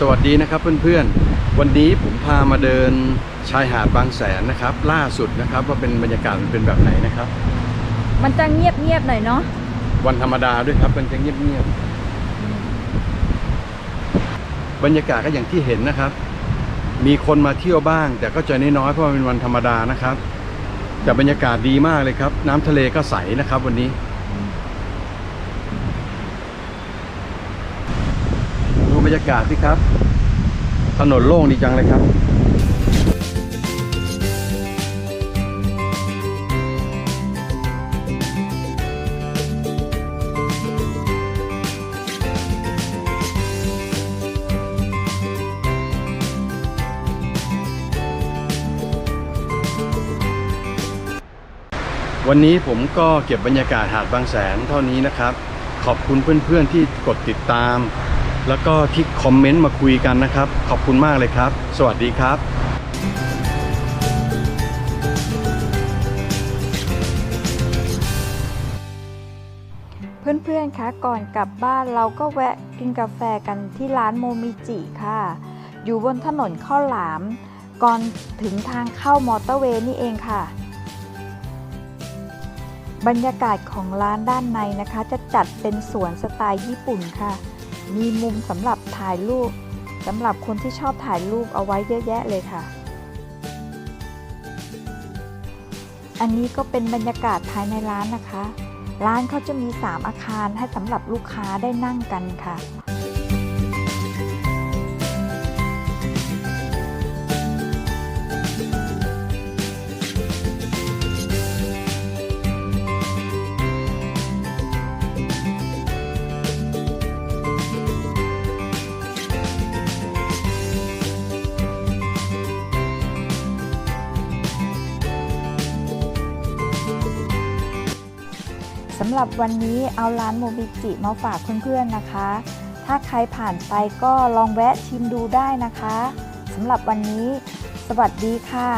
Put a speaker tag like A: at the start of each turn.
A: สวัสดีนะครับเพื่อนๆ วันนี้ผมพามาเดินชายหาดบางแสนนะครับ ล่าสุดนะครับว่าเป็นบรรยากาศมันเป็นแบบไหนนะครับ
B: มันจะเงียบเงียบๆหน่อยเนาะ
A: วันธรรมดาด้วยครับมันจะเงียบๆบรรยากาศก็อย่างที่เห็นนะครับ มีคนมาเที่ยวบ้าง แต่ก็จะน้อยๆเพราะมันเป็นวันธรรมดานะครับ แต่บรรยากาศดีมากเลยครับ น้ำทะเลก็ใสนะครับวันนี้ บรรยากาศสิครับ ถนนโล่งดีจังเลยครับวันนี้ผมก็เก็บบรรยากาศหาดบางแสนเท่านี้นะครับ ขอบคุณเพื่อนๆที่กดติดตาม แล้วก็ที่คอมเมนต์มาคุยกันนะครับ ขอบคุณมากเลยครับ สวัสดีครับ
B: เพื่อนๆ คะก่อนกลับบ้านเราก็แวะกินกาแฟกันที่ร้านโมมิจิค่ะ อยู่บนถนนข้าวหลาม ก่อนถึงทางเข้ามอเตอร์เวย์นี่เองค่ะ บรรยากาศของร้านด้านในนะคะ จะจัดเป็นสวนสไตล์ญี่ปุ่นค่ะ มีมุมสำหรับถ่ายรูปสำหรับคนที่ชอบถ่ายรูปเอาไว้เยอะแยะเลยค่ะ อันนี้ก็เป็นบรรยากาศภายในร้านนะคะ ร้านเขาจะมี 3 อาคารให้สำหรับลูกค้าได้นั่งกันค่ะ สำหรับวันนี้เอาร้านโมบิจิมาฝากเพื่อนๆนะคะ ถ้าใครผ่านไปก็ลองแวะชิมดูได้นะคะสำหรับวันนี้ สวัสดีค่ะ